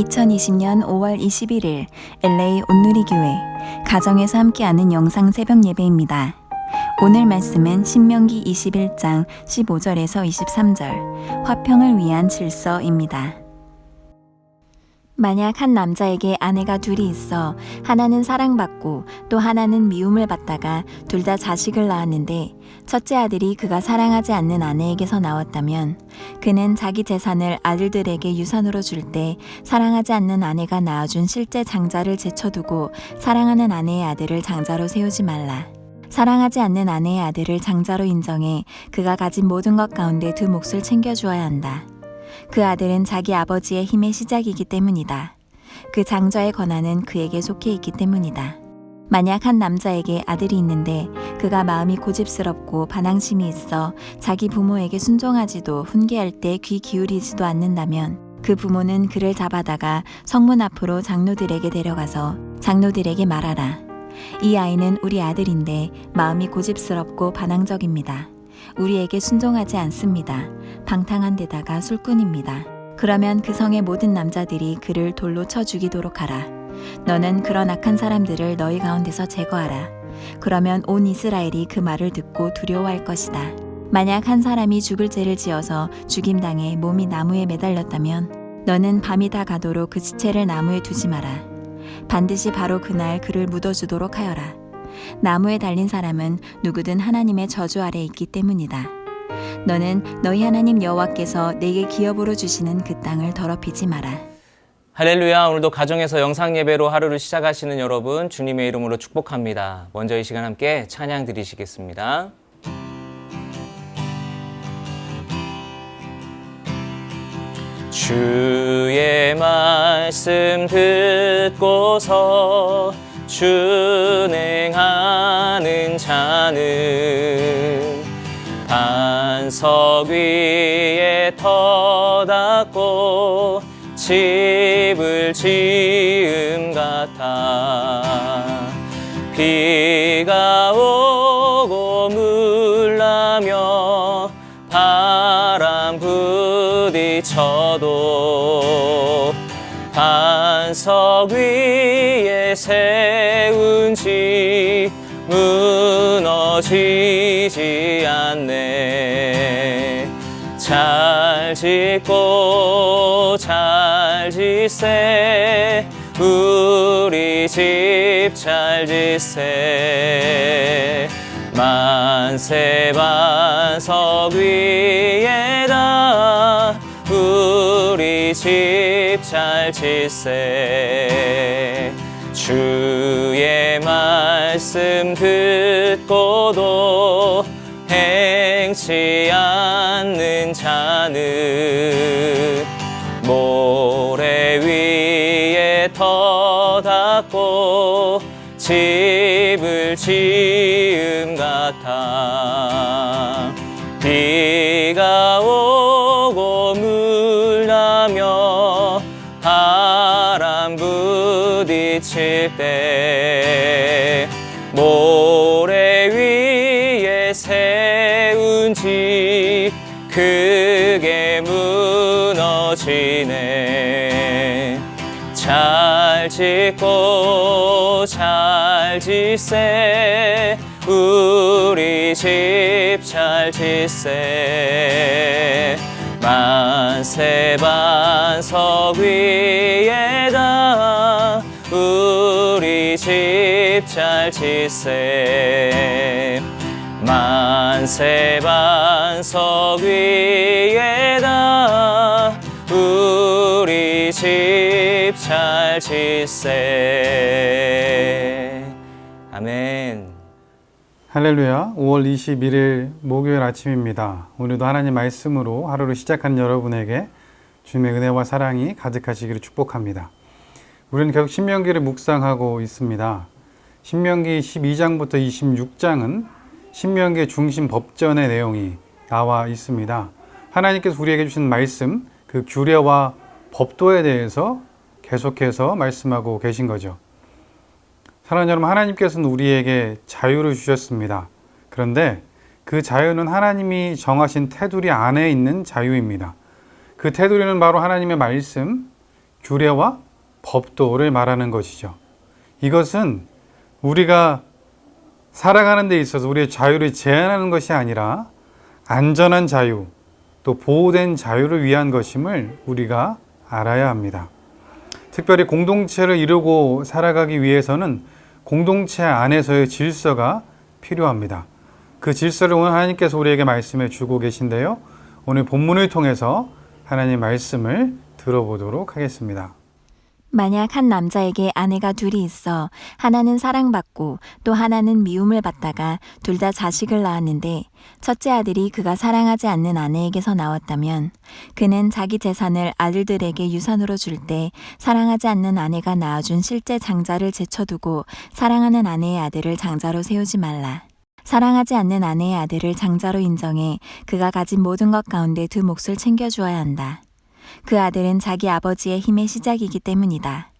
2020년 5월 21일 LA 온누리교회 가정에서 함께하는 영상 새벽 예배입니다. 오늘 말씀은 신명기 21장 15절에서 23절 화평을 위한 질서입니다. 만약 한 남자에게 아내가 둘이 있어 하나는 사랑받고 또 하나는 미움을 받다가 둘 다 자식을 낳았는데 첫째 아들이 그가 사랑하지 않는 아내에게서 나왔다면 그는 자기 재산을 아들들에게 유산으로 줄 때 사랑하지 않는 아내가 낳아준 실제 장자를 제쳐두고 사랑하는 아내의 아들을 장자로 세우지 말라. 사랑하지 않는 아내의 아들을 장자로 인정해 그가 가진 모든 것 가운데 두 몫을 챙겨주어야 한다. 그 아들은 자기 아버지의 힘의 시작이기 때문이다. 그 장자의 권한은 그에게 속해 있기 때문이다. 만약 한 남자에게 아들이 있는데 그가 마음이 고집스럽고 반항심이 있어 자기 부모에게 순종하지도 훈계할 때 귀 기울이지도 않는다면 그 부모는 그를 잡아다가 성문 앞으로 장로들에게 데려가서 장로들에게 말하라. 이 아이는 우리 아들인데 마음이 고집스럽고 반항적입니다. 우리에게 순종하지 않습니다. 방탕한 데다가 술꾼입니다. 그러면 그 성의 모든 남자들이 그를 돌로 쳐 죽이도록 하라. 너는 그런 악한 사람들을 너희 가운데서 제거하라. 그러면 온 이스라엘이 그 말을 듣고 두려워할 것이다. 만약 한 사람이 죽을 죄를 지어서 죽임당해 몸이 나무에 매달렸다면 너는 밤이 다 가도록 그 시체를 나무에 두지 마라. 반드시 바로 그날 그를 묻어주도록 하여라. 나무에 달린 사람은 누구든 하나님의 저주 아래 있기 때문이다. 너는 너희 하나님 여호와께서 내게 기업으로 주시는 그 땅을 더럽히지 마라. 할렐루야. 오늘도 가정에서 영상 예배로 하루를 시작하시는 여러분 주님의 이름으로 축복합니다. 먼저 이 시간 함께 찬양 드리시겠습니다. 주의 말씀 듣고서 준행하는 자는 반석 위에 터닫고 집을 지음 같아. 비가 오고 물나며 바람 부딪혀도 반석 위에 세운 집 무너지지 않네. 잘 짓고 잘 짓세. 우리 집잘 짓세. 만세 반석 위에다. 우리 집잘 짓세. 주의 말씀 듣고도 행치 않는 자는 모래 위에 터닫고 집을 지음 같아. 비가 오고 물나며 바람 부딪힐 때 잘 짓고 잘 짓세. 우리 집 잘 짓세. 만세 반석 위에다 우리 집 잘 짓세. 만세 반석 위에다 우리 집잘 짓세 아멘 할렐루야. 5월 21일 목요일 아침입니다. 오늘도 하나님 말씀으로 하루를 시작한 여러분에게 주님의 은혜와 사랑이 가득하시기를 축복합니다. 우리는 계속 신명기를 묵상하고 있습니다. 신명기 12장부터 26장은 신명기의 중심 법전의 내용이 나와 있습니다. 하나님께서 우리에게 주신 말씀, 그 규례와 법도에 대해서 계속해서 말씀하고 계신 거죠. 사랑하는 여러분, 하나님께서는 우리에게 자유를 주셨습니다. 그런데 그 자유는 하나님이 정하신 테두리 안에 있는 자유입니다. 그 테두리는 바로 하나님의 말씀, 규례와 법도를 말하는 것이죠. 이것은 우리가 살아가는 데 있어서 우리의 자유를 제한하는 것이 아니라 안전한 자유, 또 보호된 자유를 위한 것임을 우리가 알아야 합니다. 특별히 공동체를 이루고 살아가기 위해서는 공동체 안에서의 질서가 필요합니다. 그 질서를 오늘 하나님께서 우리에게 말씀해 주고 계신데요. 오늘 본문을 통해서 하나님 말씀을 들어보도록 하겠습니다. 만약 한 남자에게 아내가 둘이 있어 하나는 사랑받고 또 하나는 미움을 받다가 둘 다 자식을 낳았는데 첫째 아들이 그가 사랑하지 않는 아내에게서 나왔다면 그는 자기 재산을 아들들에게 유산으로 줄 때 사랑하지 않는 아내가 낳아준 실제 장자를 제쳐두고 사랑하는 아내의 아들을 장자로 세우지 말라. 사랑하지 않는 아내의 아들을 장자로 인정해 그가 가진 모든 것 가운데 두 몫을 챙겨주어야 한다. 그 아들은 자기 아버지의 힘의 시작이기 때문이다.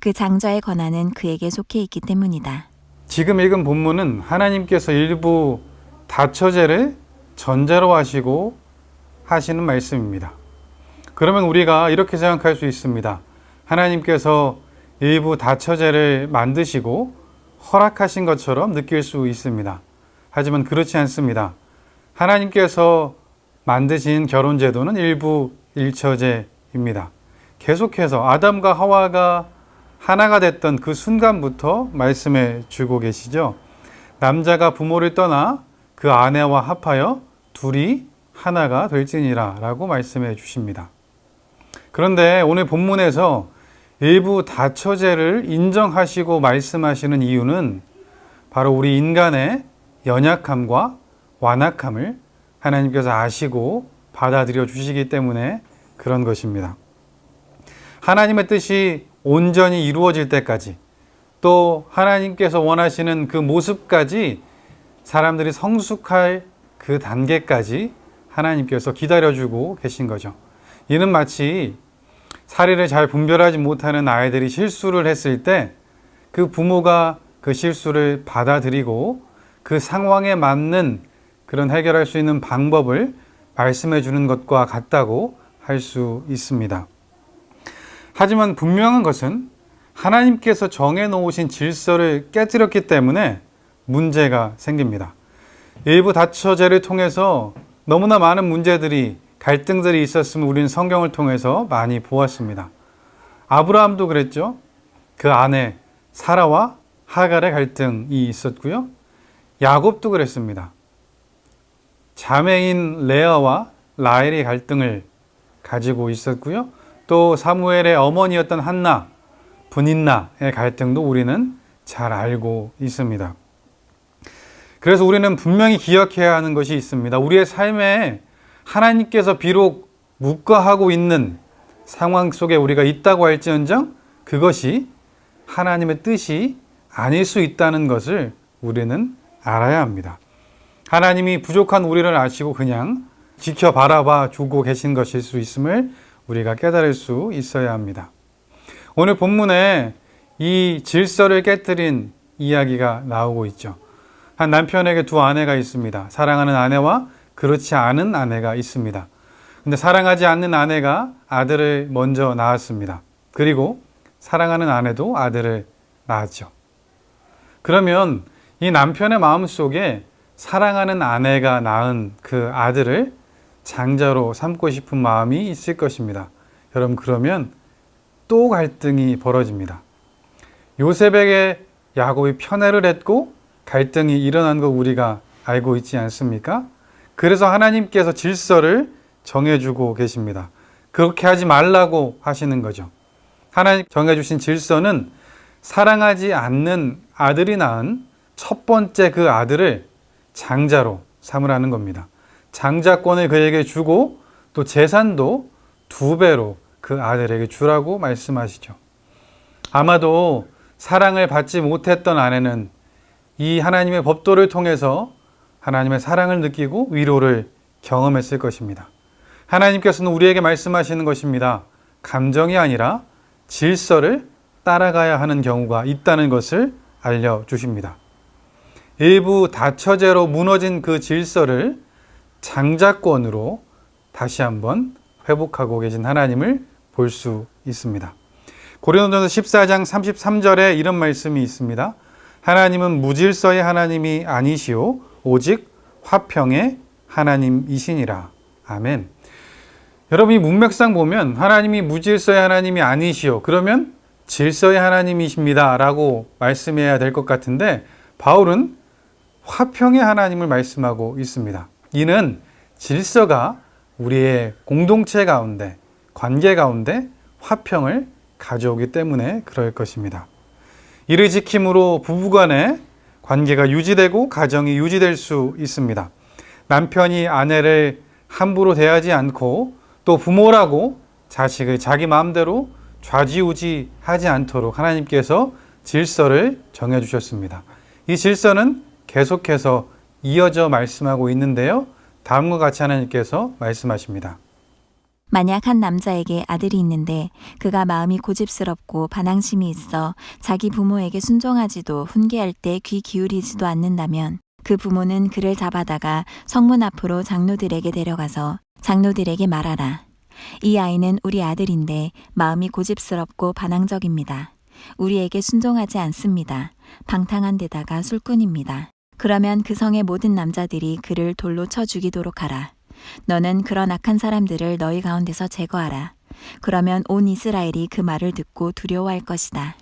그 장자의 권한은 그에게 속해 있기 때문이다. 지금 읽은 본문은 하나님께서 일부 다처제를 전제로 하시고 하시는 말씀입니다. 그러면 우리가 이렇게 생각할 수 있습니다. 하나님께서 일부 다처제를 만드시고 허락하신 것처럼 느낄 수 있습니다. 하지만 그렇지 않습니다. 하나님께서 만드신 결혼 제도는 일부 일처제입니다. 계속해서 아담과 하와가 하나가 됐던 그 순간부터 말씀해 주고 계시죠. 남자가 부모를 떠나 그 아내와 합하여 둘이 하나가 될지니라 라고 말씀해 주십니다. 그런데 오늘 본문에서 일부 다처제를 인정하시고 말씀하시는 이유는 바로 우리 인간의 연약함과 완악함을 하나님께서 아시고 받아들여 주시기 때문에 그런 것입니다. 하나님의 뜻이 온전히 이루어질 때까지 또 하나님께서 원하시는 그 모습까지 사람들이 성숙할 그 단계까지 하나님께서 기다려주고 계신 거죠. 이는 마치 사리를 잘 분별하지 못하는 아이들이 실수를 했을 때 그 부모가 그 실수를 받아들이고 그 상황에 맞는 그런 해결할 수 있는 방법을 말씀해 주는 것과 같다고 할 수 있습니다. 하지만 분명한 것은 하나님께서 정해 놓으신 질서를 깨뜨렸기 때문에 문제가 생깁니다. 일부 다처제를 통해서 너무나 많은 문제들이 갈등들이 있었음을 우리는 성경을 통해서 많이 보았습니다. 아브라함도 그랬죠. 그 아내 사라와 하갈의 갈등이 있었고요. 야곱도 그랬습니다. 자매인 레아와 라헬의 갈등을 가지고 있었고요. 또 사무엘의 어머니였던 한나, 분인나의 갈등도 우리는 잘 알고 있습니다. 그래서 우리는 분명히 기억해야 하는 것이 있습니다. 우리의 삶에 하나님께서 비록 묵과하고 있는 상황 속에 우리가 있다고 할지언정 그것이 하나님의 뜻이 아닐 수 있다는 것을 우리는 알아야 합니다. 하나님이 부족한 우리를 아시고 그냥 지켜 바라봐 주고 계신 것일 수 있음을 우리가 깨달을 수 있어야 합니다. 오늘 본문에 이 질서를 깨뜨린 이야기가 나오고 있죠. 한 남편에게 두 아내가 있습니다. 사랑하는 아내와 그렇지 않은 아내가 있습니다. 근데 사랑하지 않는 아내가 아들을 먼저 낳았습니다. 그리고 사랑하는 아내도 아들을 낳았죠. 그러면 이 남편의 마음 속에 사랑하는 아내가 낳은 그 아들을 장자로 삼고 싶은 마음이 있을 것입니다. 여러분, 그러면 또 갈등이 벌어집니다. 요셉에게 야곱이 편애를 했고 갈등이 일어난 거 우리가 알고 있지 않습니까? 그래서 하나님께서 질서를 정해주고 계십니다. 그렇게 하지 말라고 하시는 거죠. 하나님 정해주신 질서는 사랑하지 않는 아들이 낳은 첫 번째 그 아들을 장자로 삼으라는 겁니다. 장자권을 그에게 주고 또 재산도 두 배로 그 아들에게 주라고 말씀하시죠. 아마도 사랑을 받지 못했던 아내는 이 하나님의 법도를 통해서 하나님의 사랑을 느끼고 위로를 경험했을 것입니다. 하나님께서는 우리에게 말씀하시는 것입니다. 감정이 아니라 질서를 따라가야 하는 경우가 있다는 것을 알려주십니다. 일부 다처제로 무너진 그 질서를 장자권으로 다시 한번 회복하고 계신 하나님을 볼 수 있습니다. 고린도전서 14장 33절에 이런 말씀이 있습니다. 하나님은 무질서의 하나님이 아니시오 오직 화평의 하나님이시니라. 아멘. 여러분 이 문맥상 보면 하나님이 무질서의 하나님이 아니시오. 그러면 질서의 하나님이십니다라고 말씀해야 될 것 같은데 바울은 화평의 하나님을 말씀하고 있습니다. 이는 질서가 우리의 공동체 가운데 관계 가운데 화평을 가져오기 때문에 그럴 것입니다. 이를 지킴으로 부부간의 관계가 유지되고 가정이 유지될 수 있습니다. 남편이 아내를 함부로 대하지 않고 또 부모라고 자식을 자기 마음대로 좌지우지 하지 않도록 하나님께서 질서를 정해 주셨습니다. 이 질서는 계속해서 이어져 말씀하고 있는데요. 다음과 같이 하나님께서 말씀하십니다. 만약 한 남자에게 아들이 있는데 그가 마음이 고집스럽고 반항심이 있어 자기 부모에게 순종하지도 훈계할 때 귀 기울이지도 않는다면 그 부모는 그를 잡아다가 성문 앞으로 장로들에게 데려가서 장로들에게 말하라. 이 아이는 우리 아들인데 마음이 고집스럽고 반항적입니다. 우리에게 순종하지 않습니다. 방탕한 데다가 술꾼입니다. 그러면 그 성의 모든 남자들이 그를 돌로 쳐 죽이도록 하라. 너는 그런 악한 사람들을 너희 가운데서 제거하라. 그러면 온 이스라엘이 그 말을 듣고 두려워할 것이다.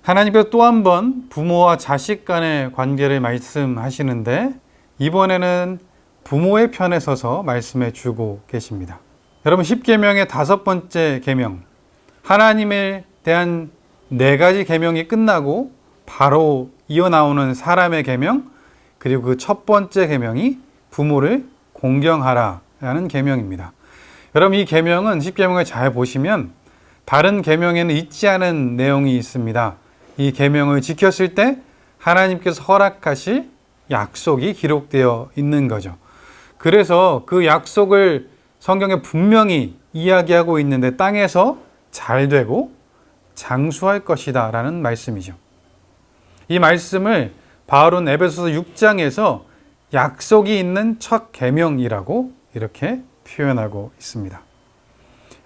하나님께서 또 한 번 부모와 자식 간의 관계를 말씀하시는데 이번에는 부모의 편에 서서 말씀해 주고 계십니다. 여러분 10계명의 다섯 번째 계명 하나님에 대한 네 가지 계명이 끝나고 바로 이어 나오는 사람의 계명 그리고 그 첫 번째 계명이 부모를 공경하라라는 계명입니다. 여러분 이 계명은 10계명을 잘 보시면 다른 계명에는 있지 않은 내용이 있습니다. 이 계명을 지켰을 때 하나님께서 허락하실 약속이 기록되어 있는 거죠. 그래서 그 약속을 성경에 분명히 이야기하고 있는데 땅에서 잘 되고 장수할 것이다 라는 말씀이죠. 이 말씀을 바울은 에베소서 6장에서 약속이 있는 첫 계명이라고 이렇게 표현하고 있습니다.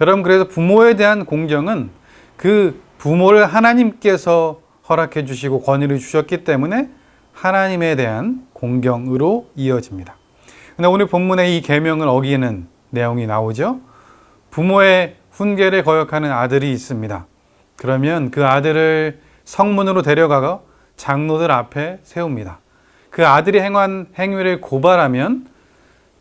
여러분 그래서 부모에 대한 공경은 그 부모를 하나님께서 허락해 주시고 권위를 주셨기 때문에 하나님에 대한 공경으로 이어집니다. 근데 오늘 본문에 이 계명을 어기는 내용이 나오죠. 부모의 훈계를 거역하는 아들이 있습니다. 그러면 그 아들을 성문으로 데려가가 장로들 앞에 세웁니다. 그 아들이 행한 행위를 고발하면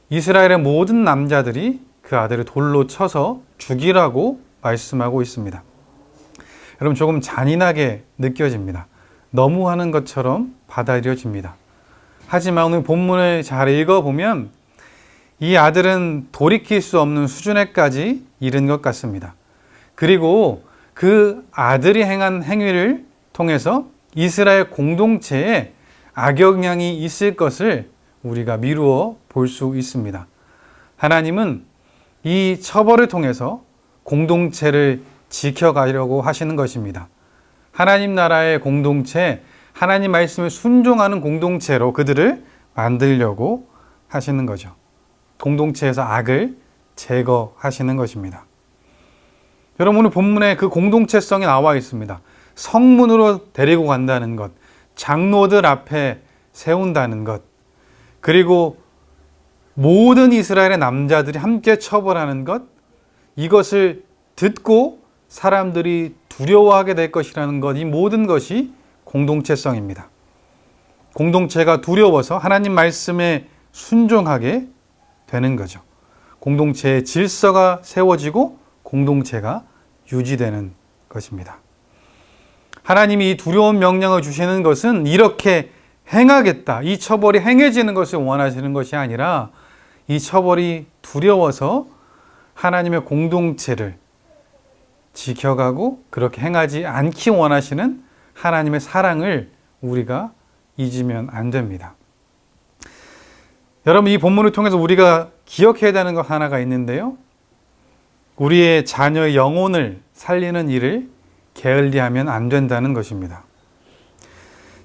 이스라엘의 모든 남자들이 그 아들을 돌로 쳐서 죽이라고 말씀하고 있습니다. 여러분 조금 잔인하게 느껴집니다. 너무 하는 것처럼 받아들여집니다. 하지만 오늘 본문을 잘 읽어보면 이 아들은 돌이킬 수 없는 수준에까지 이른 것 같습니다. 그리고 그 아들이 행한 행위를 통해서 이스라엘 공동체에 악영향이 있을 것을 우리가 미루어 볼 수 있습니다. 하나님은 이 처벌을 통해서 공동체를 지켜가려고 하시는 것입니다. 하나님 나라의 공동체, 하나님 말씀을 순종하는 공동체로 그들을 만들려고 하시는 거죠. 공동체에서 악을 제거하시는 것입니다. 여러분 오늘 본문에 그 공동체성이 나와 있습니다. 성문으로 데리고 간다는 것, 장로들 앞에 세운다는 것, 그리고 모든 이스라엘의 남자들이 함께 처벌하는 것, 이것을 듣고 사람들이 두려워하게 될 것이라는 것, 이 모든 것이 공동체성입니다. 공동체가 두려워서 하나님 말씀에 순종하게 되는 거죠. 공동체의 질서가 세워지고 공동체가 유지되는 것입니다. 하나님이 이 두려운 명령을 주시는 것은 이렇게 행하겠다. 이 처벌이 행해지는 것을 원하시는 것이 아니라 이 처벌이 두려워서 하나님의 공동체를 지켜가고 그렇게 행하지 않기 원하시는 하나님의 사랑을 우리가 잊으면 안 됩니다. 여러분, 이 본문을 통해서 우리가 기억해야 되는 것 하나가 있는데요. 우리의 자녀의 영혼을 살리는 일을 게을리하면 안 된다는 것입니다.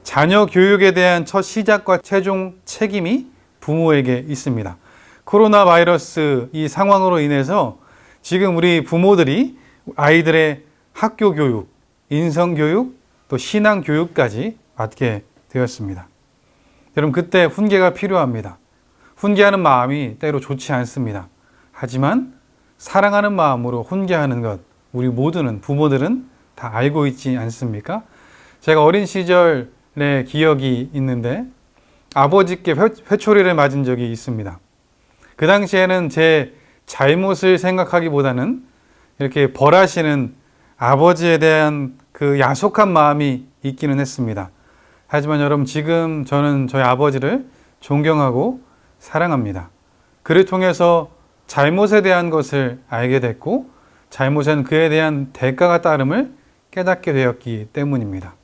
자녀 교육에 대한 첫 시작과 최종 책임이 부모에게 있습니다. 코로나 바이러스 이 상황으로 인해서 지금 우리 부모들이 아이들의 학교 교육, 인성 교육, 또 신앙 교육까지 받게 되었습니다. 여러분, 그때 훈계가 필요합니다. 훈계하는 마음이 때로 좋지 않습니다. 하지만 사랑하는 마음으로 훈계하는 것, 우리 모두는, 부모들은 다 알고 있지 않습니까? 제가 어린 시절의 기억이 있는데 아버지께 회, 회초리를 맞은 적이 있습니다. 그 당시에는 제 잘못을 생각하기보다는 이렇게 벌하시는 아버지에 대한 그 야속한 마음이 있기는 했습니다. 하지만 여러분 지금 저는 저희 아버지를 존경하고 사랑합니다. 그를 통해서 잘못에 대한 것을 알게 됐고 잘못엔 그에 대한 대가가 따름을 깨닫게 되었기 때문입니다.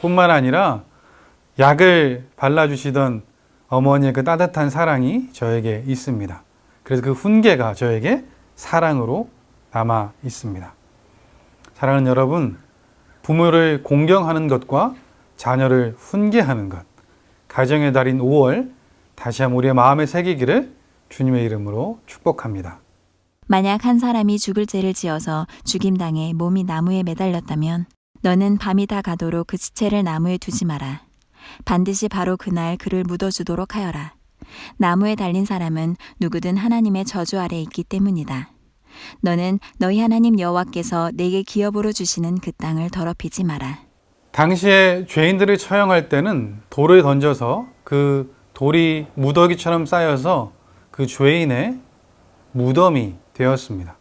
뿐만 아니라 약을 발라주시던 어머니의 그 따뜻한 사랑이 저에게 있습니다. 그래서 그 훈계가 저에게 사랑으로 남아 있습니다. 사랑하는 여러분, 부모를 공경하는 것과 자녀를 훈계하는 것, 가정의 달인 5월 다시 한번 우리의 마음에 새기기를 주님의 이름으로 축복합니다. 만약 한 사람이 죽을 죄를 지어서 죽임당해 몸이 나무에 매달렸다면 너는 밤이 다 가도록 그 시체를 나무에 두지 마라. 반드시 바로 그날 그를 묻어주도록 하여라. 나무에 달린 사람은 누구든 하나님의 저주 아래 있기 때문이다. 너는 너희 하나님 여호와께서 내게 기업으로 주시는 그 땅을 더럽히지 마라. 당시에 죄인들을 처형할 때는 돌을 던져서 그 돌이 무더기처럼 쌓여서 그 죄인의 무덤이 되었습니다.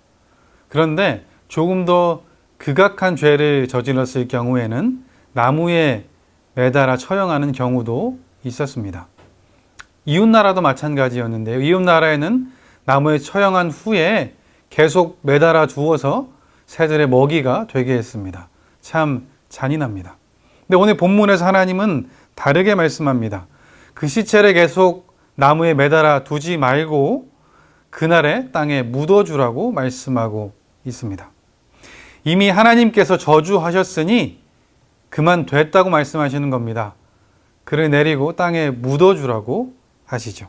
그런데 조금 더 극악한 죄를 저질렀을 경우에는 나무에 매달아 처형하는 경우도 있었습니다. 이웃나라도 마찬가지였는데요. 이웃나라에는 나무에 처형한 후에 계속 매달아 두어서 새들의 먹이가 되게 했습니다. 참 잔인합니다. 근데 오늘 본문에서 하나님은 다르게 말씀합니다. 그 시체를 계속 나무에 매달아 두지 말고 그날에 땅에 묻어주라고 말씀하고 있습니다. 이미 하나님께서 저주하셨으니 그만 됐다고 말씀하시는 겁니다. 그를 내리고 땅에 묻어주라고 하시죠.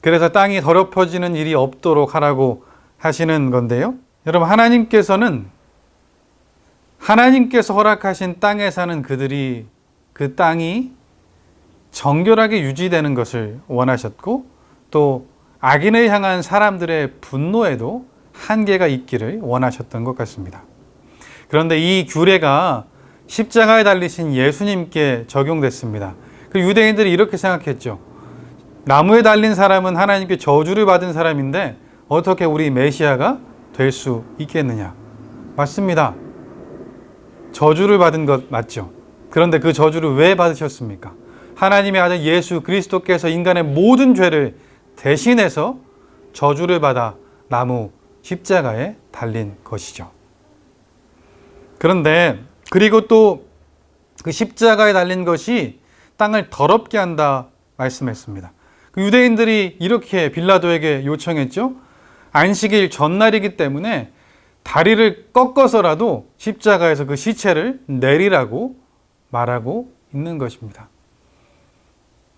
그래서 땅이 더럽혀지는 일이 없도록 하라고 하시는 건데요. 여러분, 하나님께서는 하나님께서 허락하신 땅에 사는 그들이 그 땅이 정결하게 유지되는 것을 원하셨고 또 악인을 향한 사람들의 분노에도 한계가 있기를 원하셨던 것 같습니다. 그런데 이 규례가 십자가에 달리신 예수님께 적용됐습니다. 그 유대인들이 이렇게 생각했죠. 나무에 달린 사람은 하나님께 저주를 받은 사람인데 어떻게 우리 메시아가 될 수 있겠느냐? 맞습니다. 저주를 받은 것 맞죠? 그런데 그 저주를 왜 받으셨습니까? 하나님의 아들 예수 그리스도께서 인간의 모든 죄를 대신해서 저주를 받아 나무 십자가에 달린 것이죠. 그런데 그리고 또 그 십자가에 달린 것이 땅을 더럽게 한다 말씀했습니다. 그 유대인들이 이렇게 빌라도에게 요청했죠. 안식일 전날이기 때문에 다리를 꺾어서라도 십자가에서 그 시체를 내리라고 말하고 있는 것입니다.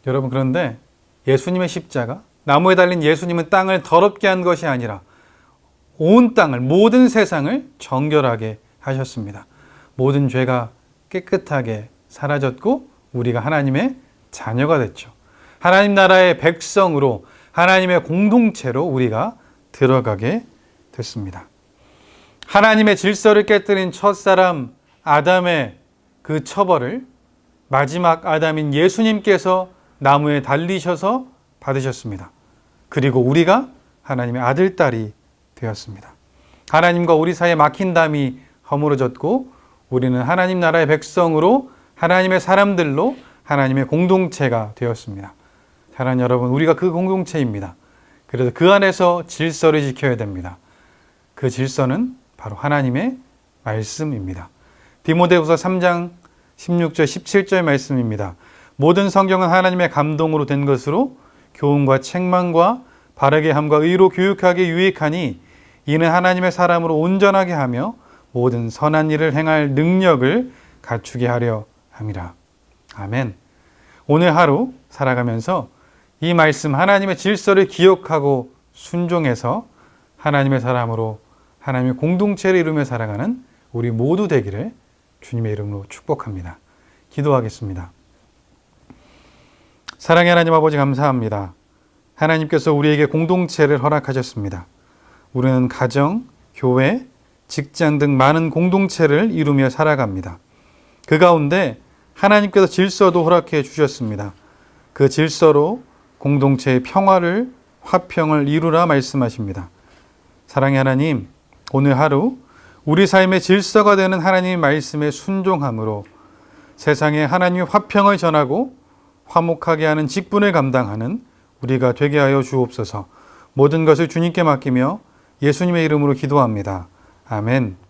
여러분 그런데 예수님의 십자가 나무에 달린 예수님은 땅을 더럽게 한 것이 아니라 온 땅을 모든 세상을 정결하게 하셨습니다. 모든 죄가 깨끗하게 사라졌고 우리가 하나님의 자녀가 됐죠. 하나님 나라의 백성으로 하나님의 공동체로 우리가 들어가게 됐습니다. 하나님의 질서를 깨뜨린 첫사람 아담의 그 처벌을 마지막 아담인 예수님께서 나무에 달리셔서 받으셨습니다. 그리고 우리가 하나님의 아들, 딸이 되었습니다. 하나님과 우리 사이에 막힌 담이 허물어졌고 우리는 하나님 나라의 백성으로 하나님의 사람들로 하나님의 공동체가 되었습니다. 사랑하는 여러분, 우리가 그 공동체입니다. 그래서 그 안에서 질서를 지켜야 됩니다. 그 질서는 바로 하나님의 말씀입니다. 디모데후서 3장 16절 17절 말씀입니다. 모든 성경은 하나님의 감동으로 된 것으로 교훈과 책망과 바르게 함과 의로 교육하게 유익하니 이는 하나님의 사람으로 온전하게 하며 모든 선한 일을 행할 능력을 갖추게 하려 함이라. 아멘. 오늘 하루 살아가면서 이 말씀 하나님의 질서를 기억하고 순종해서 하나님의 사람으로 하나님의 공동체를 이루며 살아가는 우리 모두 되기를 주님의 이름으로 축복합니다. 기도하겠습니다. 사랑의 하나님 아버지 감사합니다. 하나님께서 우리에게 공동체를 허락하셨습니다. 우리는 가정, 교회, 직장 등 많은 공동체를 이루며 살아갑니다. 그 가운데 하나님께서 질서도 허락해 주셨습니다. 그 질서로 공동체의 평화를, 화평을 이루라 말씀하십니다. 사랑의 하나님, 오늘 하루 우리 삶의 질서가 되는 하나님의 말씀에 순종함으로 세상에 하나님의 화평을 전하고 화목하게 하는 직분을 감당하는 우리가 되게 하여 주옵소서. 모든 것을 주님께 맡기며 예수님의 이름으로 기도합니다. 아멘.